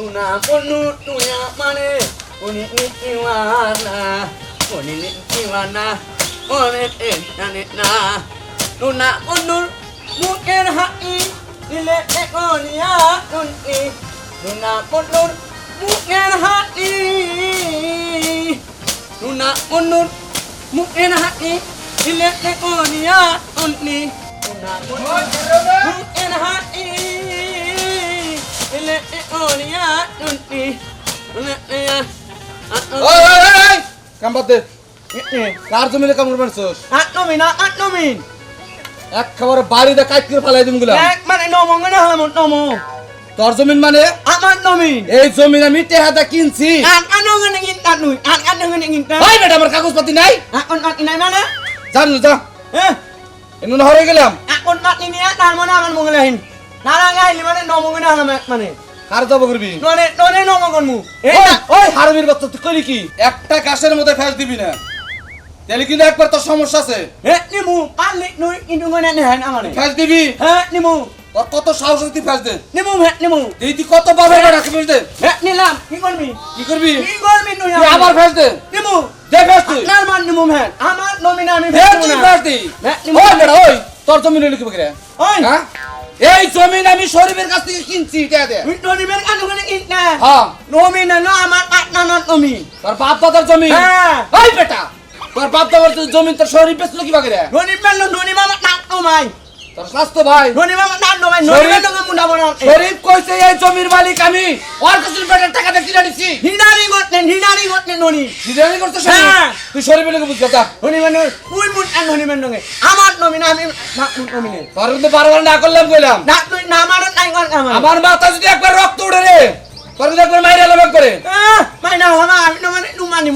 Nuya mane Uni ni iwana Uni ni iwana Uni ni nani na Nuna ponu Mungkin hai Nile ekonia Nuni Nuna ponu Mungkin hai Nuna ponu Mungkin hai Nile ekonia Nuni Nuna ponu Mungkin কাম বাদ দে কার জমিনে কামড় মারছস বাড়িতে করে ফালাই দিমগুলা. তোর জমিন মানে. এই জমিন আমি কিনছি ta? ওই বেটা আমার কাগজ পাতি নাই at inay mana? জান যা Eh, এমন হরে গেলাম niya nan mo naman mo ngalahin. Narangay lima na nomo ngana halamat man eh. যাব করবি. Eh, ওই ওই বাচ্চা তুই কইলি কি একটা গাছের মধ্যে ফেস দিবি না তাহলে কিন্তু একবার তোর সমস্যা আছে eh, eh. ফেস দিবি Eh, কত সাহস তুই ফেস দে eh. এই তুই কত রাখবি ফেস দে Eh, mi. কি করবি. তুই আবার ফেস দে mo. দে ফেস তুই mo man. Aman nomin namin. দে তুই ফেস দি Eh. ওই ওই তোর জমিন লিখে বকরে Oy. হ্যাঁ এই জমিন আমি শরীফের কাছ থেকে কিনছি জমি হ্যাঁ। তোর বাপ দাদার জমি তোর বাপ দাদার জমি তোর শরীফ বেসলো কি বাকি রে? নুনি মেলো নুনি মামা নাম তোমায় আমার মাথা যদি একবার রক্ত উঠে রে তোর একবার মাইরা লোক করে। মাইনা আমি নমানি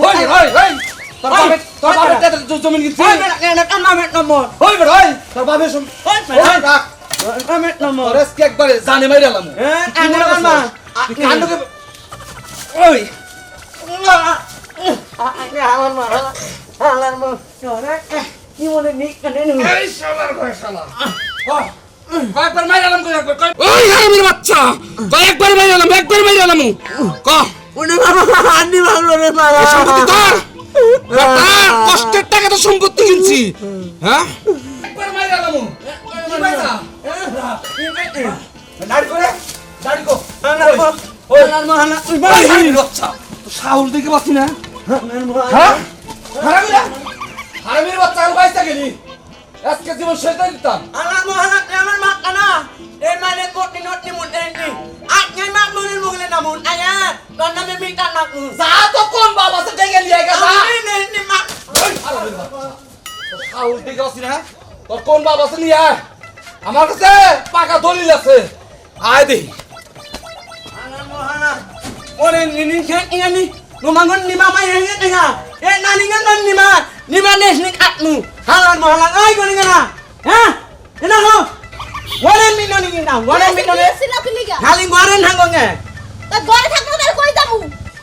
তোর ওই, বাপের তোর ওই! বাপের বেটা। টাকা জমি কিনছি Hoy, men na nat amamet no ওই বেটা ওই! তোর বাপের সম ওই men. রাখ। Amamet no mo. তোর একবারে জানে মাইরে আলাম ano naman ma? তুই কান্ডকে ওই! Halan mo, halan mo. Ni mo na ni kanino. এই শালার ঘরে শালা। কয়েকবার মাইরে আলাম একবার কয়- ওই হারামির বাচ্চা! কয়েকবার একবার মাইরে আলাম ক? Una mama, hindi mo ang lolo কষ্টের টাকা তো সম্পত্তি কিনছি। হ্যাঁ? সাহস দেখে পাচ্ছি না হ্যাঁ হারামির বাচ্চা আর বাইসা গেলি আজকে জীবন শেষ দিয়ে দিতাম। আল্লাহ মহালাত আমার মাপ না এই মানে কোটি নোট নি মুন দেনি আপনি মাপ মনের মুগলে নামুন আয়া তোর নামে মিটা মাপ যা তো কোন বাবা সে ডেকে নিয়ে গেছা নি নি নি মাপ সাউল দিকে আসি না হ্যাঁ? তোর কোন বাবা সে নিয়ে আমার কাছে পাকা দলিল আছে। আয় দে মনের নিনি খেয়ে নিয়ে নি। নুমাঙ্গন নিমা মাই হেঙ্গে দেখা এ না নিঙ্গন Nima. Nima no ni na. Wala mi no ni. Haling waren hanggo nga.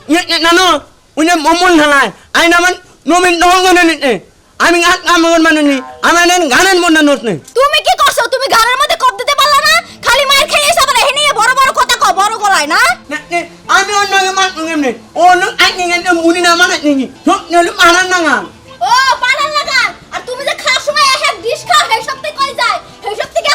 Iya, iya, nano. Unya momon halai. Ay naman, nomin nohong nga eh. আমি হাত কামন মানুষ নি আমার গানের মন না নোট তুমি কি করছ তুমি ঘরের মধ্যে কপ দিতে পারলা না খালি মায়ের খেয়ে এসে আবার এখানে বড় বড় কথা কও বড় গলায় না আমি অন্য মান এমনি ও লোক আই নিয়ে মুনি না মানে নিকি সব নিয়ে মারান না ও পালান লাগান আর তুমি যে খাওয়ার সময় এক এক ডিশ খাও সেই সব থেকে কই যায় সেই সব থেকে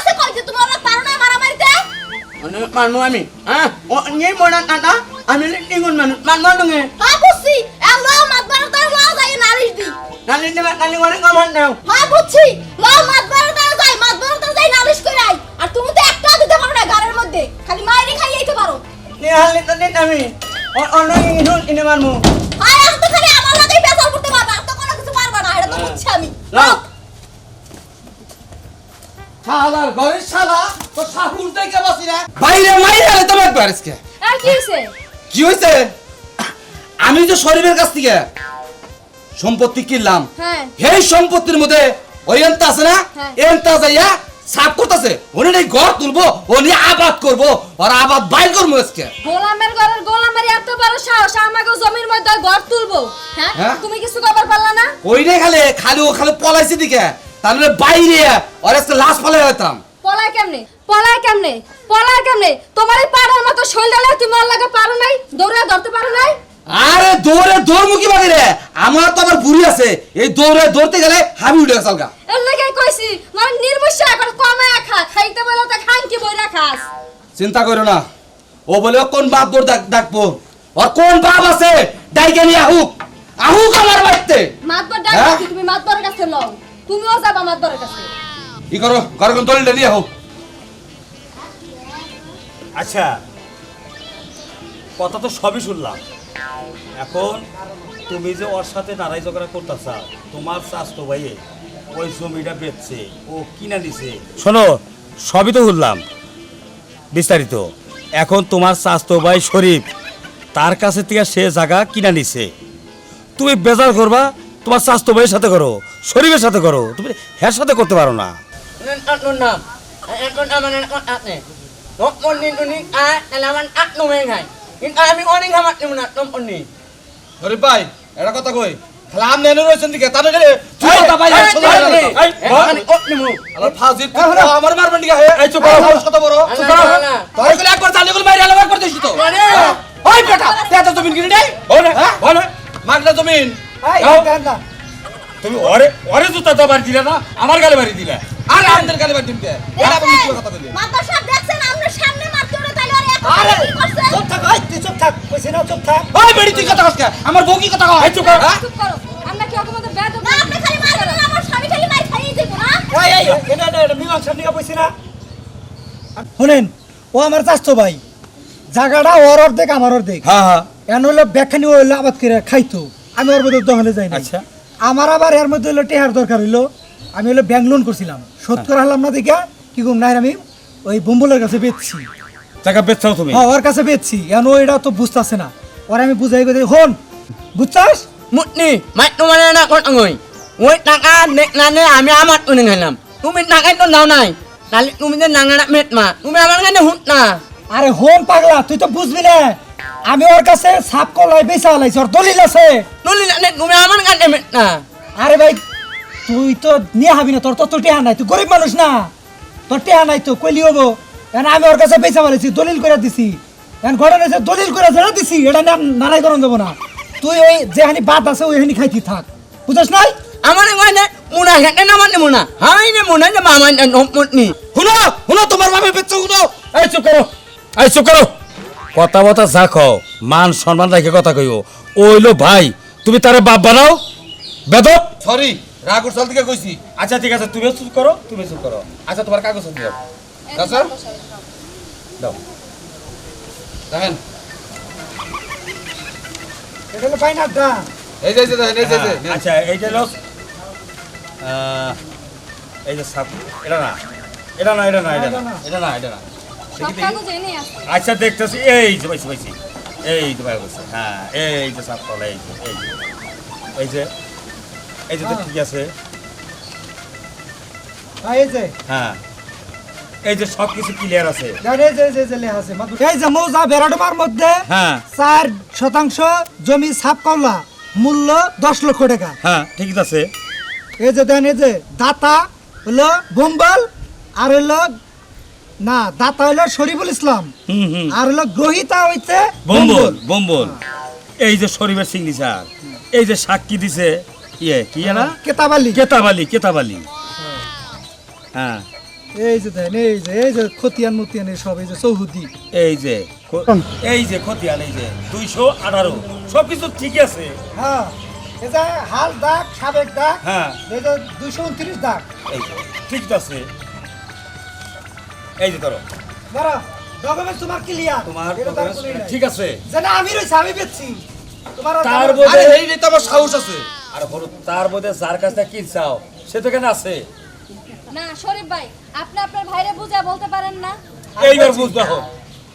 মানমু আমি হ্যাঁ ও নিয়ে মরান না আমি লিগুন মানুষ মান মান নগে হ্যাঁ বুঝছি এ লো মাত বারো তার লো যায় নালিশ দি। নালি নেবা নালি মানে কমান নাও হ্যাঁ বুঝছি লো মাত বারো তার যায় মাত বারো তার যায় নালিশ করে আই। আর তুমি তো একটা দিতে পারো না ঘরের মধ্যে। খালি মায়েরই খাইয়েইতে পারো নি হালি তো দিন আমি অন্য ইনুন ইনে মানমু আর এখন তো খালি আমার লাগেই পেছাল করতে পারবা তো কোনো কিছু পারবা না এটা তো বুঝছি আমি। লাও শালার ঘরের শালা তো না। বাইরে মাইরে তোমার আর কি হইছে? কি হয়েছে আমি যে শরীরের কাছ থেকে সম্পত্তি কিনলাম। হ্যাঁ। এই সম্পত্তির মধ্যে ওই এনতা আছে না? হ্যাঁ। এনতা যাইয়া সাফ করতেছে। উনি এই ঘর তুলবো উনি আবাদ করব আর আবাদ বাইর করব আজকে। গোলামের ঘরের গোলামের এত বড় সাহস আমাকে জমির মধ্যে ঘর তুলবো। হ্যাঁ? হ্যাঁ? তুমি কিছু কবার পারলা না? ওই রে খালি? খালি ও খালি পলাইছে দিকে। তাহলে বাইরে আর আজকে লাশ ফলাই হইতাম পলায় কেমনে? পলায় কেমনে? পলার কেমনে? তোমার এই পাড়ার মতো শৈলডালে তুমি আর লাগে পারো নাই? দৌড়ে ধরতে পারো নাই? আরে দৌড়ে দৌড় দৌড়মুখী বাড়ি রে? আমার তো আবার বুড়ি আছে। এই দৌড়ে দৌড়তে গেলে হাবি উঠে গেছে আলগা। এর লাগে কইছি মানে নির্বস্য এখন কমে খা খাইতে বলে তো খান কি বইরা খাস। চিন্তা করো না। ও বলে কোন বাপ দৌড় ডাক ডাকবো ওর কোন বাপ আছে? ডাইকে নিয়ে আহুক। আহুক আমার বাড়িতে। মাতবার ডাক হ্যাঁ? তুমি মাতবারের কাছে লও। তুমিও যাবা মাতবারের কাছে। কি করো? ঘরে কোন দলিলটা নিয়ে আহুক। আচ্ছা কথা তো সবই শুনলাম এখন তুমি যে ওর সাথে নারাই ঝগড়া করতেছ তোমার স্বাস্থ্য ভাইয়ে ওই জমিটা বেচছে ও কিনা দিছে শোনো সবই তো শুনলাম বিস্তারিত এখন তোমার স্বাস্থ্য ভাই শরীফ তার কাছে থেকে সে জায়গা কিনা নিছে তুমি বেজার করবা তোমার স্বাস্থ্য ভাইয়ের সাথে করো শরীফের সাথে করো তুমি হ্যার সাথে করতে পারো না Nok mon nin uning a alaman at nu men hai. In ami oning hamat ni munat nom এটা কথা কই। খেলা আম নেন রয়েছেন দিকে গেলে কথা ভাই ay, হয়ে ni ফাজি আমার মারবেন দিকে হে এই চুপ করো সাহস কত বড়। আল্লাহ, চুপ করো। আল্লাহ। তোরগুলো একবার চালিয়ে গুলো বাইরে আলাদা করে দিস তো। আরে। হ্যাঁ? ওই বেটা তেতা জমিন কিনে দেই ওরে, হ্যাঁ। ওরে। মাগনা জমিন। তুমি ওরে ওরে জুতা তো বাড়ি দিলে না আমার গালে বাড়ি দিলে। আর আমাদের গালি বাড়ি দিমকে এটা বলি কথা বলি দেখছেন আমরা সামনে মারতে ওরে তাইলে ওরে এত আরে, চুপ থাক ওই তুই চুপ থাক কইছি না চুপ থাক। ওই বেড়ি তুই কথা কস আমার বউ কি কথা কয়? চুপ কর। হ্যাঁ? চুপ করো। আমরা কি ওকে বেদ না আপনি খালি মারবেন আমার স্বামী খালি মার খাইয়ে দিব না এই এই এটা এটা এটা মীমাংসা নিয়ে কইছি না। শুনেন ও আমার চাস্তো ভাই। জায়গাটা ওর অর্ধেক আমার অর্ধেক। হ্যাঁ হ্যাঁ। এন হইল ব্যাখ্যানি ও হইল আবাদ করে খাইতো। আমি ওর মধ্যে দহনে যাই না আচ্ছা। আমার আবার এর মধ্যে হইল টেহার দরকার হইল। আমি হলো ব্যাংক লোন করছিলাম। শোধ করা হলাম না দেখা কি করুন নাই আমি ওই বম্বুলের কাছে বেচছি। টাকা বেচছো তুমি? হ্যাঁ ওর কাছে বেচছি। এখন ওইটা তো বুঝতেছে না। ওর আমি বুঝাই গেছি হন বুঝছাস? মুটনি মাইট মানে না কোন ওই ওই টাকা নেক নানে আমি আমার উনি হইলাম তুমি টাকাই তো নাও নাই। তাহলে তুমি যে নাঙাড়া মেট মা তুমি আমার কানে হুট না। আরে হন পাগলা তুই তো বুঝবি না। আমি ওর কাছে সাপ কলাই বেচা আলাইছি ওর দলিল আছে। দলিল তুমি আমার গানে মেট না। আরে ভাই তুই তো নিয়ে হাবি না তোর তো তোর টিহা নাই তুই গরিব মানুষ না। তোর টিহা নাই তো কলি হব এখন আমি ওর কাছে বেচা মারিছি দলিল করে দিছি। এখন ঘটনা হয়েছে দলিল করে জেনে দিছি এটা না নারাই করন দেবো না। তুই ওই যেখানি বাদ আছে ওইখানি খাইতি থাক। বুঝছ নাই? kan ne namat ni muna. Hai ne muna ne mama ne nom mut শুনো শুনো তোমার বাপের বেচ্চা শুনো। এই চুপ করো এই চুপ করো। কথা বথা যা খাও মান সম্মান রেখে কথা কইও। ওইলো ভাই তুমি তারে বাপ বানাও? বেদক সরি রাগুর সাল থেকে কইছি। আচ্ছা ঠিক আছে তুমিও চুপ করো তুমি চুপ করো। আচ্ছা তোমার কাগজ দিও দাও দাও দেখেন এটা হলো ফাইনাল দাম এই যে দেখেন, এই যে, আচ্ছা এই যে লস আহ, এই যে সাপ এটা না এটা না এটা না এটা না এটা না এটা না সব কাগজ এনে আছে আচ্ছা দেখতেছি এই যে পাইছি পাইছি এই যে পাই গেছে হ্যাঁ এই যে সাপ কলা এই যে এই যে এই যে এই যে তো ঠিক আছে হ্যাঁ, এই যে হ্যাঁ এই যে সব কিছু ক্লিয়ার আছে এই যে এই যে, এই আছে এই যে মৌজা বেড়াডোবার মধ্যে হ্যাঁ। চার শতাংশ জমি সাপ করলা মূল্য দশ লক্ষ টাকা। হ্যাঁ ঠিক আছে। এই যে দেন এই যে দাতা হলো বোম্বল আর হলো না দাতা হলো শরীফুল ইসলাম। হুম হুম। আর হলো গ্রহিতা হইতে বম্বল বম্বল। এই যে শরীফের সিগনেচার এই যে সাক্ষী দিছে ইয়ে কি না কেতাবালি। কেতাবালি কেতাবালি। হ্যাঁ। এই যে দেন এই যে এই যে খতিয়ান মতিয়ান এই সব এই যে চৌহুদি এই যে এই যে খতিয়ান এই যে দুইশো আঠারো। সব কিছু ঠিক আছে। হ্যাঁ হাল দাগ সাবেক দাগ হ্যাঁ। এই দুইশো উনত্রিশ দাগ। এই যে ঠিক আছে। এই যে ধরো। দাঁড়া ডকুমেন্ট তোমার ক্লিয়ার তোমার ঠিক আছে। যে না আমি রয়েছি আমি বেচছি। তোমার তার বোধ- আরে এই নিতে আমার সাহস আছে। আর বলো তার মধ্যে যার কাছে কি চাও সে তো কেন আছে। না শরীফ ভাই আপনি আপনার ভাইরে বুঝা বলতে পারেন না? এইবার বুঝতে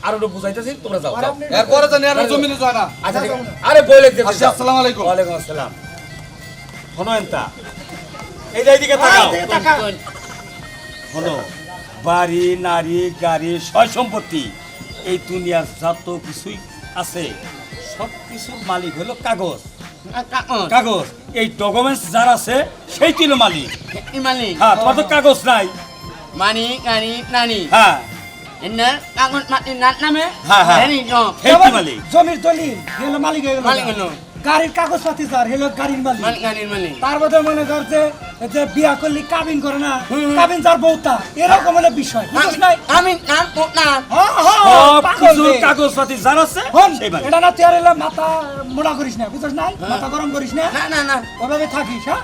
আর ওটা বুঝাইতেছি তোমরা যাও যাও। এরপরে জানি আর জমিনে যায় না। আচ্ছা ঠিক আছে। আরে বলে দিতে আসি, আসসালামু আলাইকুম। ওয়ালাইকুম আসসালাম। শোনো এনতা এই যে এইদিকে তাকাও। বাড়ি নারী গাড়ি সয় সম্পত্তি এই দুনিয়ার যত কিছুই আছে সব কিছুর মালিক হলো কাগজ। কাগজ এই ডকুমেন্টস যার আছে সেই কিলো মালিক. হ্যাঁ তোমার তো কাগজ নাই। Mani kani nani. হ্যাঁ এনে কাগজ মাটি নাট নামে হ্যাঁ, হ্যাঁ। জমির দলিল মালিক হয়ে গেল মালিক হলো। গাড়ির কাগজপাতি যার হেলো গাড়ির মালিক। মালিক গানির মালিক। তার মধ্যে মনে কর যে যে বিয়া করলি কাবিন করে না কাবিন যার বউতা এরকম হলো বিষয় বুঝছ নাই? আমি নাম না। হ্যাঁ, হ্যাঁ, কিছু। কাগজপাতি যার আছে এটা না তুই আর মাথা মোড়া করিস না বুঝছ নাই? মাথা গরম করিস না? না না না। ওভাবে থাকিস হ্যাঁ?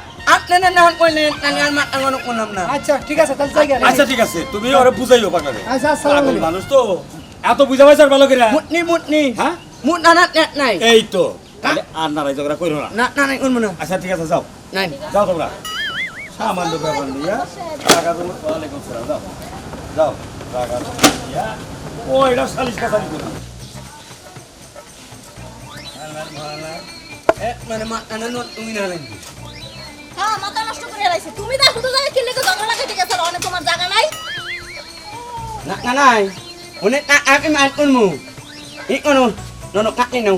না না কইলে তাহলে আর মাথা গরম করলাম না। আচ্ছা ঠিক আছে তাহলে আচ্ছা ঠিক আছে তুমি ওরে বুঝাইও পাকারে আচ্ছা আসসালামু আলাইকুম। মানুষ তো এত বুঝা পাইছার ভালো করে। মুটনি মুটনি হ্যাঁ? মুট না না নাই। এই তো। তাহলে আর নারাই ঝগড়া করো না। না না নাই করব না। আচ্ছা ঠিক আছে যাও। নাই। যাও তোমরা। সামান্য ব্যাপার নিয়া টাকা দেবো ওয়ালাইকুম সালাম যাও। যাও টাকা দিয়া ও এটা সালিশ কথা দিবে মানে মাথা না নো তুমি না লাগবে হ্যাঁ মাথা নষ্ট করে রাখছে তুমি তো শুধু জায়গা কিনলে তো ঝগড়া লাগাইতে গেছো অনেক তোমার জায়গা নাই। না না নাই। অনেক না আমি মাত ই কোনো নো কাটি নাও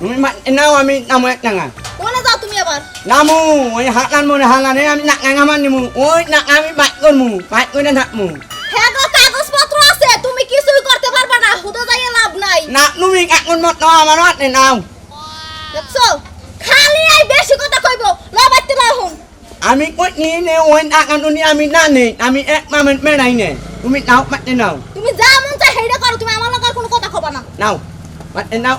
তুমি নাও আমি নামো এক টাঙা কোনে যাও তুমি আবার নামু ওই হালান মনে হালানে আমি নাক নাঙামান নিমু ওই নাক আমি বাইক করমু বাইক করে থাকমু হ্যাঁ গো কাগজপত্র আছে তুমি কিছুই করতে পারবা না শুধু যাইয়ে লাভ নাই নুমি কাকুন মত আমার হাত নে নাও দেখছ খালি এই বেশি কথা কইব লবাইতে লাহুন আমি কই নি নে ওই নাক আনুনি আমি না আমি এক মামেন্ট মে নাই নে তুমি নাও পাতে নাও তুমি যা মন চাই হেইডা করো তুমি আমার লগার কোনো কথা কবা না নাও পাতে নাও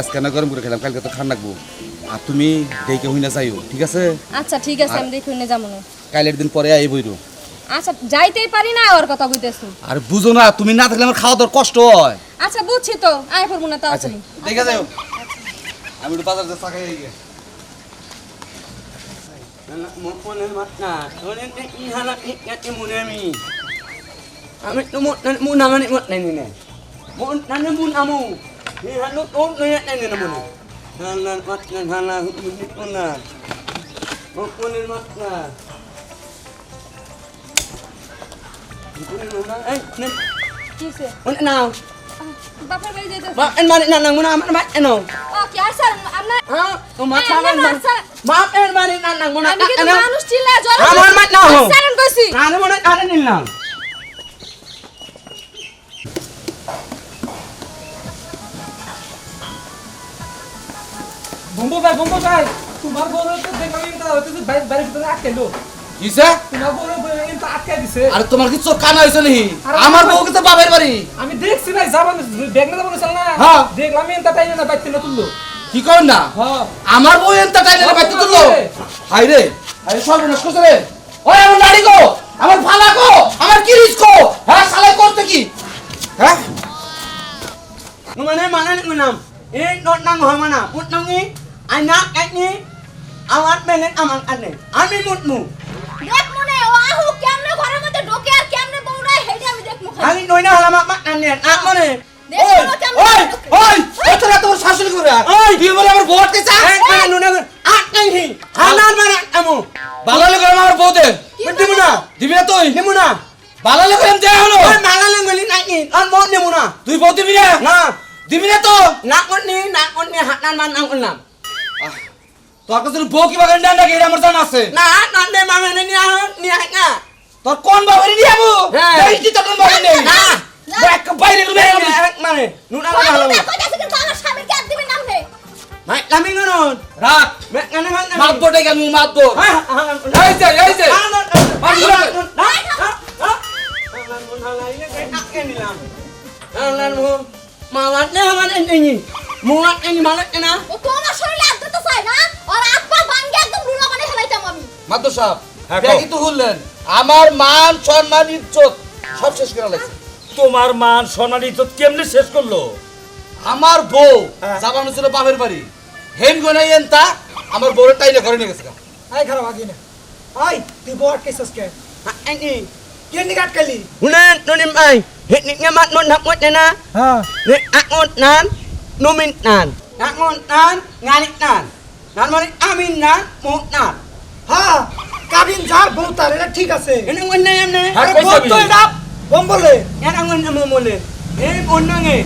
আজকে না গরম করে খেলাম কালকে তো ঠান্ডা লাগবো। আর তুমি দেখে হই না যাইও ঠিক আছে? আচ্ছা ঠিক আছে আমি দেখুন যাব না কালের দিন পরে আই বইরো আচ্ছা যাইতেই পারি না ওর কথা কইতেছি। আর বুঝো না তুমি না থাকলে আমার খাওয়া দাওয়ার কষ্ট হয়। আচ্ছা বুঝছি তো আয় করব না তাও আচ্ছা দেখে যাও আমি একটু বাজার যা চাকাই গিয়ে Mut mut mat na Rone ne i halak ni ngat ni mun mi Ami tu mut nan mun nangan ni mut ne ni ne Mun nan ne mun amu Ni halut on ne ne ne ne mun Halan mat nan halan mun ni una Mut mut mat na Eh, nen, কিসে mun nào? বাপের বাড়ি যাইতেছি Ba, en mari nan nang mun amat mat no. ও কি আর sir umat Eh, saran enak, man. Sar. Maaf en mari nan nang mun আমি কিন্তু মানুষ চিল্লা জল আমার মাঠ না। স্যার কইছি Ano mo na ada বম্বু ভাই বম্বু ভাই তোমার বড় তো দেখলাম এটা হইতেছে বাইরে বাইরে ভিতরে আটকাইলো কিসে তোমার বড় আটকাই দিছে আরে তোমার কি চোখ কানা হয়েছে নাকি? আমার বউ কিন্তু বাবার বাড়ি। আমি দেখছি ভাই যাবান ব্যাগ না যাবান না। হ্যাঁ। দেখলাম এটা তাই না বাইতে না তুললো। কি কর না? হ্যাঁ। আমার বউ এনতা টাইনে বাইতে তুললো। হাই রে। হাই সর্বনাশ করছে রে। ওই আমার নাড়ি গো আমার ফালা গো আমার কিরিস গো। হ্যাঁ সালাই করতে কি? হ্যাঁ? ni menam? Eh, not nang ho mana? Put nang ni. Anak kat ni. Awat melet amang ane. Ami mutmu. দেখ মনে ও আহু কেমনে ঘরের মধ্যে ঢোকে আর কেমনে বউরাই হেইডা আমি দেখমু halamak mak ane. Ak mane. দেখ ওই মনে ওই। ওই ওই তোরা তোর শাশুড়ি করে ওই তুই বলে আমার বউ আটকে চা Eh, mana nuna. Ak nang hi. Halan mana kamu? ভালো লাগে আমার বউ দে Mesti muna. দিবি না তুই Ni muna. ভালো লাগে দে হলো le ngeli nak ni. On mo ni muna. তুই বউ দিবি না Na. দিবি না তো ni, nak mut ni hak nan man ang ulam. তোর কাছে বউ কি বাগান ডান্ডা কে আমার জানা আছে Nah, nan de mama ni ni ni hak তোর কোন বাবারি নিয়ে হ্যাঁ। এই কি তোর কোন বাবারি নেই না। দেখ বাইরে গেলে Eh? Nuna কই mana না, কিন্তু আমার স্বামীর গ্যাপ দিবি নাম নে Mai, kami ngonon. রাখ Mek ngane hak মাত বটে গেল মাত বট Ha, ha. এই যে এই যে ও তোমার শরীরে হাত দিতে চাই না আর হাত পা ভাঙ্গে একদম লুলা বানিয়ে মাদ্র সাহেব হ্যাঁ, দেখি কও। তো শুনলেন আমার মান সম্মান ইজ্জত সব শেষ করে লাগছে তোমার মান সোনার ইজ্জত কেমনে শেষ করল আমার বউ হ্যাঁ। যাবানো ছিল বাপের বাড়ি হেম গনাই এনতা আমার বউয়ের টাইনে ঘরে নিয়ে গেছে। আই খারাপ আগে না আই তুই বউ আটকাইছস কে কেন দিকে আটকাইলি Hit ni ngamat nun hakut na na. হ্যাঁ Ni akut nan. Numin nan. Akut nan. Nganik nan. Nan mani amin nan. Mut nan. হ্যাঁ কাবিন যার বউ তার এটা ঠিক আছে. হ্যাঁ, আরে বউ যাবি? তো এটা বম বলে. Eh eh.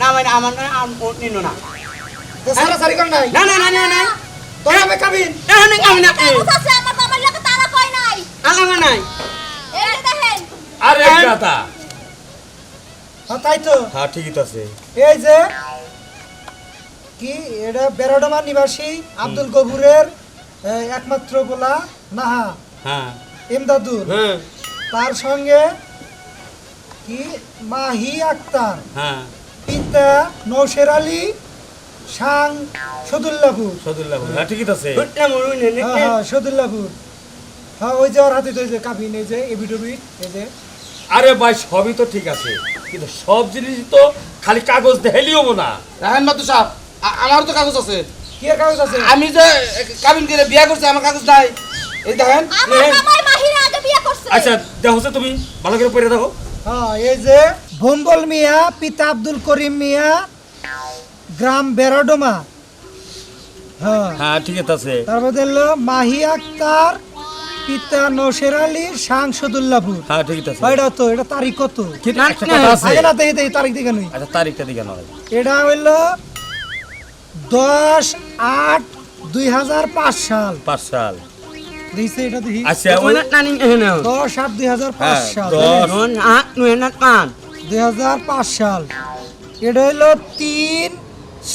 Na am mut ni nun na. তো সারা সারি কর নাই Na na na na na. তোর আমি কাবিন na eh. কাগজ আছে আমার মামার লাগে তারা কয় নাই Alam nga nay. এই যে দেখেন আরে দাদা হ্যাঁ তাই তো হ্যাঁ ঠিকই তো আছে এই যে কি এটা বেরোডামা নিবাসী আব্দুল গফুরের একমাত্র গোলা নাহা হ্যাঁ। ইমদাদুর Hmm. তার সঙ্গে কি? মাহি আক্তার। হ্যাঁ। পিতা নৌশের আলী সাং সদুল্লাপুর সদুল্লাহ হ্যাঁ ঠিকই আছে. হ্যাঁ হ্যাঁ সদুল্লাপুর হ্যাঁ ওই যে ওর হাতে তো কাবিন এই যে এবিডবিট এই যে। আরে ভাই সবই তো ঠিক আছে। কিন্তু সব জিনিস তো খালি কাগজ দেখাইলেও না। রাহেন মাতু সাহেব আ- আমারও তো কাগজ আছে। কি কাগজ আছে? আমি যে কাবিন করে বিয়া করছি আমার কাগজ নাই। এই দেখেন আমার মামাই আগে বিয়ে করছে। আচ্ছা দেখো তুমি ভালো করে পড়ে দেখো। হ্যাঁ এই যে ভম্বল মিয়া পিতা আব্দুল করিম মিয়া গ্রাম বেরোডোমা। হ্যাঁ। হ্যাঁ ঠিক আছে তারপর হলো মাহি আক্তার পিতা নৌশের আলী সাং সদুল্লাপুর হ্যাঁ ঠিক আছে এটা তো এটা তারিখ কত? কিন্তু একটা কথা আছে। আগে না দেখি দেখি তারিখ দেখে নই আচ্ছা তারিখটা দিকে নয় এটা হইল দশ আট দুই হাজার পাঁচ সাল। পাঁচ সাল। দেখছি এটা দেখি। আচ্ছা ওই দশ আট দুই হাজার পাঁচ হ্যাঁ, সাল। দশ। দুই হাজার পাঁচ। সাল। এটা তিন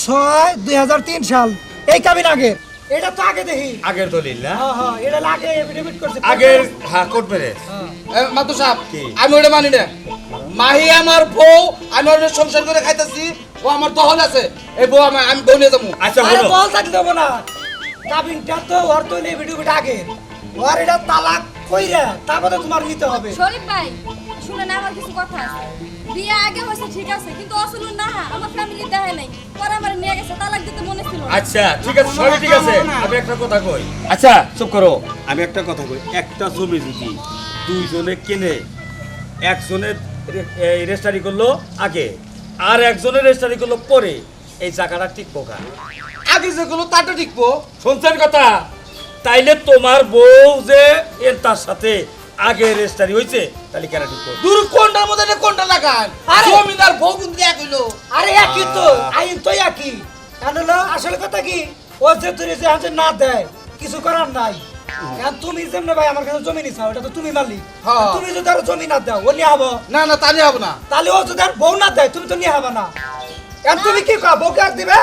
ছয় দুই হাজার তিন সাল। এই কাবিন আগে। এটা তো আগে দেখি। আগের দলিল না? হ্যাঁ হ্যাঁ এটা আগে এফিডেভিট করছে। আগের হ্যাঁ কোর্ট ম্যারেজ হ্যাঁ। মাতু সাহেব আমি ওটা মানি না। মাহি আমার বউ আমি ওর সংসার করে খাইতেছি। ও আমার দহল আছে। এই বউ আমি আমি বউ নিয়ে যাব। আচ্ছা আরে হলো বল থাকতে দেবো না। কাবিনটা তো ওর তো এফিডেভিট আগে ওর এটা তালাক কইরা তারপরে তোমার নিতে হবে। শরীফ ভাই শুনেন আমার কিছু কথা আছে। বিয়ে আগে হয়েছে ঠিক আছে কিন্তু আসলে না আমার ফ্যামিলি দেখে নাই। পরে আমার নিয়ে গেছে তালাক দিতে মনে ছিল না। আচ্ছা ঠিক আছে সবই ঠিক আছে। আমি একটা কথা কই। আচ্ছা চুপ করো। আমি একটা কথা কই। একটা জমি যদি দুইজনে কিনে একজনের রেজিস্ট্রারি করল আগে। আর একজনের রেজিস্ট্রারি করল পরে এই জায়গাটা টিকবো পোকা আগে যেগুলো তাটা টিকবো। শুনছেন কথা? তাইলে তোমার বউ যে এর তার সাথে আগে রেজিস্ট্রারি হয়েছে তাহলে কেন ঠিক করবে? দূর কোনটার মধ্যে কোনটা লাগান? আরে! জমিদার বউ কিন্তু এক হইল। আরে একই তো। আইন তো একই। কেন হলো আসলে কথা কি? ও যে তুই যে না দেয় কিছু করার নাই। এখন তুমি যেমন ভাই আমার কাছে জমি নিছাও এটা তো তুমি মালিক হ্যাঁ। তুমি যদি আর জমি না দাও ও নিয়ে হব না না তাহলে হবে না তাহলে ও যদি আর বউ না দেয় তুমি তো নিয়ে হবে না এখন তুমি কি কও বউকে আর দিবে.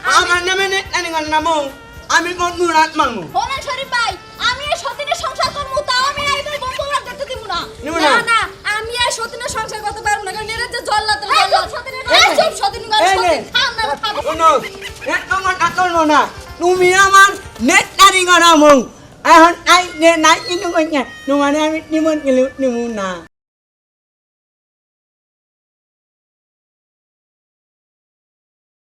Aman naman eh. Naning ang namo. Amin mo nunat man mo. হোনেন শরীফ ভাই আমি এই সতীনের সংসার করব তাও আমি না এদের বন্ধু দেখতে দিব না না না আমি আর সতীনের সংসার করতে পারব না কারণ এরা যে জল্লাদ এই সতীনের সব সতীনের Eh, সতীন. খাম না খাব Uno. Net naman atol mo naring ang namo. Ahon ay ne na inungan niya. Numanamit ni mo nilut ni mo na.